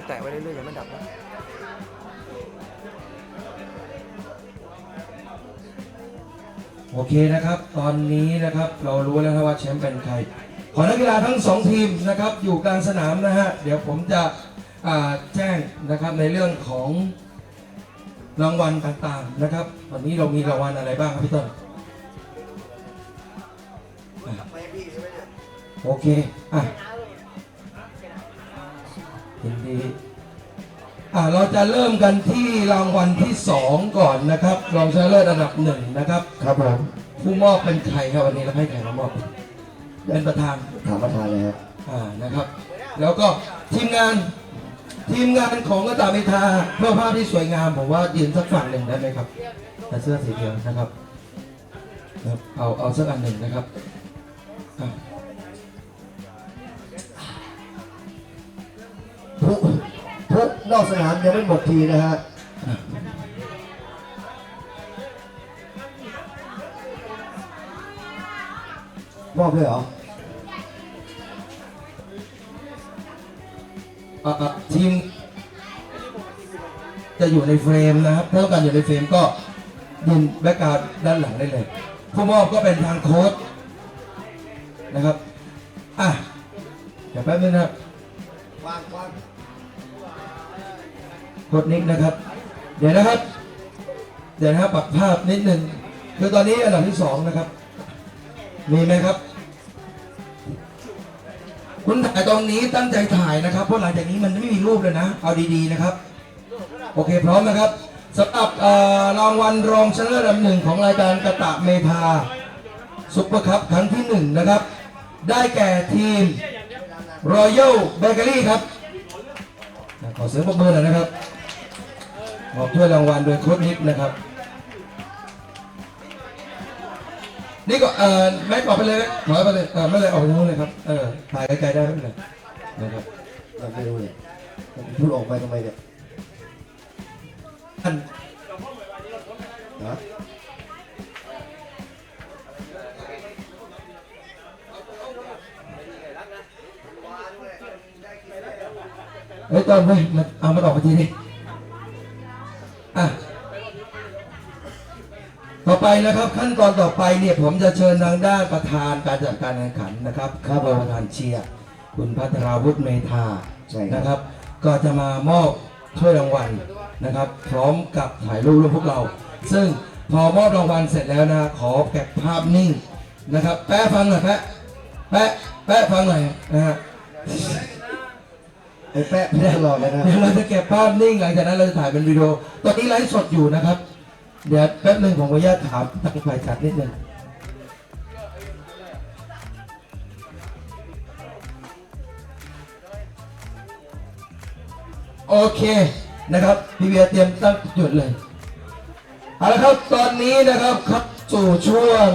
อยๆแตะไว้เรื่อยๆอย่ามันดับนะโอเคนะครับ ตอนนี้นะครับเรารู้แล้วครับว่าแชมป์เป็นใคร ขอนักกีฬาทั้งสองทีมนะครับอยู่กลางสนามนะฮะ เดี๋ยวผมจะอ่าแจ้งนะครับในเรื่องของรางวัลต่างๆนะครับ วันนี้เรามีรางวัลอะไรบ้างครับพี่ต้นอะโอเค อะยินดีอ่ะเราจะเริ่มกันที่รางวัลที่สองก่อนนะครับรองชนะเลิศอันดับหนึ่งนะครับ ครับผมผู้มอบเป็นใครครับวันนี้เราให้ใครมามอบเป็นประธานถามประธานเลยครับอ่านะครับ แล้วก็ทีมงานทีมงานของกระตายเมทาเพื่อภาพที่สวยงามผมว่ายืนสักฝั่งหนึ่งได้ไหมครับแต่เสื้อสีเดียวนะครับครับเอาเอาสักอันหนึ่งนะครับอะ นอกสนามยังไม่หมดทีนะฮะมอบเลยเหรออะอะทีม จะอยู่ในเฟรมนะครับถ้าต้องการอยู่ในเฟรมก็ยืนแบ็กกราวด์ด้านหลังได้เลยผู้มอบก็เป็นทางโค้ชนะครับ อะ เดี๋ยวแป๊บนึงนะครับ วางวาง กดนิกนะครับ เดี๋ยวนะครับ เดี๋ยวนะครับปรับภาพนิดนึงคือตอนนี้อันดับที่สองนะครับ มีไหมครับ คุณถ่ายตรงนี้ตั้งใจถ่ายนะครับ เพราะหลังจากนี้มันไม่มีรูปเลยนะ เอาดีๆนะครับ โอเคพร้อมนะครับสำหรับเอ่อรางวัลรองชนะเลิศอันดับหนึ่งของรายการกระตะเมทาซุปเปอร์คัพครั้งที่หนึ่งนะครับ ได้แก่ทีมรอยัลเบเกอรี่ครับ ขอเสียงปรบมือหน่อยนะครับ มอบถ้วยรางวัลโดยโค้ชนิกนะครับ นี่ก็เอ่อแม็กออกไปเลยแม็กถอยไปเลยเออไม่เลยออกไปนู้นเลยครับเออถ่ายไกลๆได้ไม่เป็นไรนะครับเราไม่รู้เลยผมพูดออกไปทำไมเนี่ยท่านฮะเฮ้ยตอนเว้ยมาเอามันออกไปทีนี้ อะต่อไปนะครับขั้นตอนต่อไปเนี่ยผมจะเชิญทางด้านประธานการจัดการแข่งขันนะครับข้าพประธานเชียร์คุณพัทราวุฒิเมธาใช่ครับ นะครับ ก็จะมามอบถ้วยรางวัลนะครับ พร้อมกับถ่ายรูปร่วมพวกเรา ซึ่งพอมอบรางวัลเสร็จแล้วนะขอเก็บภาพนิ่งนะครับ แปะฟังหน่อยแปะแปะแปะฟังหน่อยนะฮะ ไอ้แปะไม่ได้หลอกเลยนะเดี๋ยวเราจะเก็บภาพนิ่งหลังจากนั้นเราจะถ่ายเป็นวิดีโอ ตอนนี้ไลฟ์สดอยู่นะครับ เดี๋ยวแป๊บหนึ่งผมขออนุญาตถามทางฝ่ายจัดนิดนึงโอเคนะครับพี่เบียเตรียมตั้งจุดเลยเอาละครับตอนนี้นะครับครับสู่ช่วง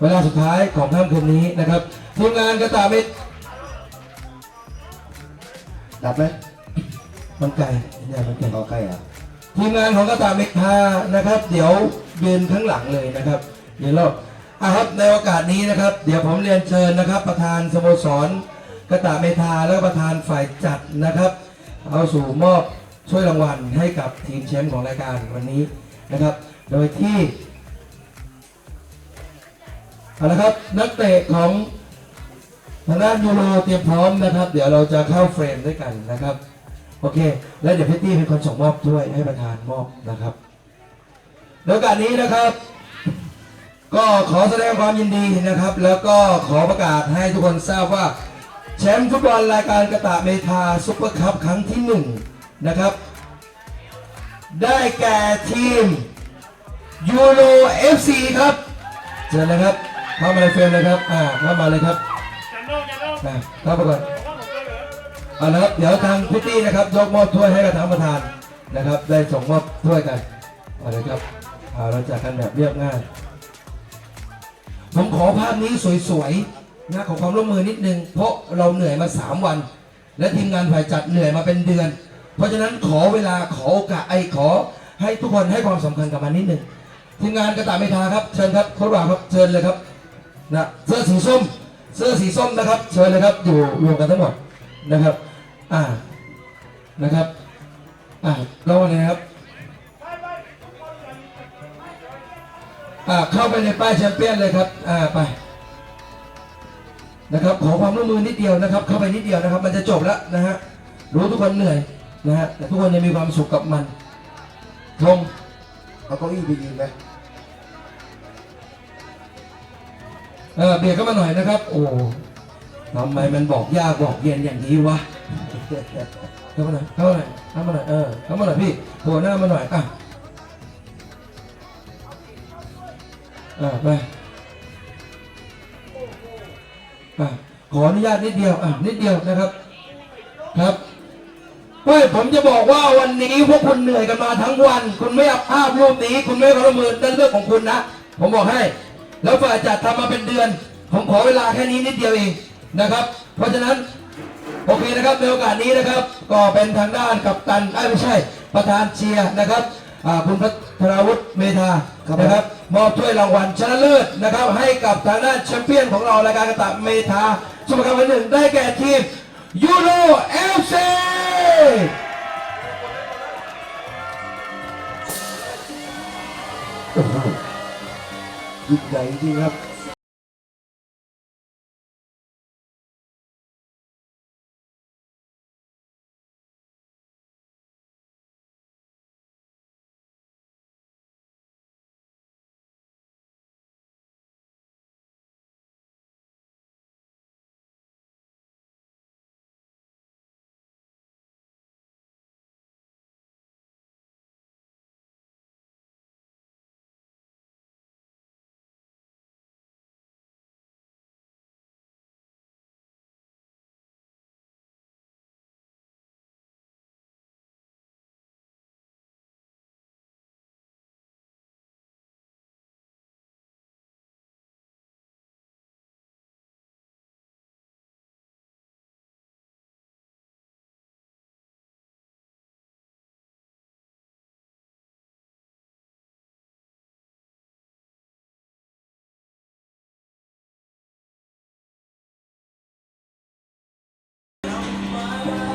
เวลาสุดท้ายของค่ำคืนนี้นะครับทีมงานกระตายไม่ดั บไหมมันไกลเนี่ยมันไกล เอาใครอะทีมงานของกระตายเมคานะครับ เดี๋ยวยืนข้างหลังเลยนะครับเดี๋ยวเราอะครับในโอกาสนี้นะครับ เดี๋ยวผมเรียนเชิญนะครับ ประธานสโมสรกระตายเมทาและประธานฝ่ายจัดนะครับ เอาสู่มอบช่วยรางวัลให้กับทีมแชมป์ของรายการวันนี้นะครับ โดยที่เอาละครับนักเตะของ ทางด้านยูโรเตรียมพร้อมนะครับ เดี๋ยวเราจะเข้าเฟรมด้วยกันนะครับ โอเค แล้วเดี๋ยวพี่ตี้เป็นคนส่งมอบถ้วยให้ประธานมอบนะครับในโอกาสนี้นะครับ ก็ขอแสดงความยินดีนะครับ แล้วก็ขอประกาศให้ทุกคนทราบว่าแชมป์ฟุตบอลรายการกระตะเมทาซุปเปอร์คัพครั้งที่หนึ่งนะครับ ได้แก่ทีมยูโรเอฟซีครับเชิญเลยครับเข้ามาในเฟรมเลยครับอ่าเข้ามาเลยครับ อ่าเข้ามาก่อนเอาละครับเดี๋ยวทางพิตตี้นะครับยกมอบถ้วยให้กับทางประธานนะครับ ได้ส่งมอบถ้วยกันเอาลยครับเอาเราจัดกันแบบเรียบง่ายผมขอภาพนี้สวยๆนะขอความร่วมมือนิดนึง เพราะเราเหนื่อยมา 3 วัน และทีมงานฝ่ายจัดเหนื่อยมาเป็นเดือน เพราะฉะนั้นขอเวลาขอโอกาสไอ้ขอ ให้ทุกคนให้ความสำคัญกับมันนิดนึงทีมงานกระต่ายเมทาครับเชิญครับโค้ชบ่าวครับเชิญเลยครับนะเสื้อสีส้ม เสื้อสีส้มนะครับ เชิญเลยครับ อยู่รวมกันทั้งหมดนะครับ อ่า นะครับ อะเราเลยนะครับ อะเข้าไปในป้ายแชมเปี้ยนเลยครับ อ่า ไป นะครับ ขอความร่วมมือนิดเดียวนะครับ เข้าไปนิดเดียวนะครับ มันจะจบแล้วนะฮะ รู้ทุกคนเหนื่อยนะฮะ แต่ทุกคนยังมีความสุขกับมันธงเอาเก้าอี้ไปยืนไหม เออเบียดเข้ามาหน่อยนะครับ โอ้ทำไมมันบอกยากบอกเย็นอย่างนี้วะเข้ามาหน่อยเข้ามาหน่อยเข้ามาหน่อยเออเข้ามาหน่อยพี่โผล่หน้ามาหน่อยอะอะไปอะขออนุญาตนิดเดียวอะนิดเดียวนะครับ ครับไม่ผมจะบอกว่าวันนี้พวกคุณเหนื่อยกันมาทั้งวัน คุณไม่เอาภาพรูปนี้ คุณไม่ขอมือนั่นเรื่องของคุณนะ ผมบอกให้ แล้วฝ่ายจัดทำมาเป็นเดือน ผมขอเวลาแค่นี้นิดเดียวเองนะครับ เพราะฉะนั้นโอเคนะครับในโอกาสนี้นะครับ ก็เป็นทางด้านกับตันไม่ใช่ประธานเชียร์นะครับคุณพัทราวุฒิเมธานะครับมอบถ้วยรางวัลชนะเลิศนะครับ ให้กับทางด้านแชมเปี้ยนของเรารายการกระตะเมธาสมการวันหนึ่งได้แก่ทีมยูโรเอฟซีโอ้โห ยิ่งใหญ่จริงครับ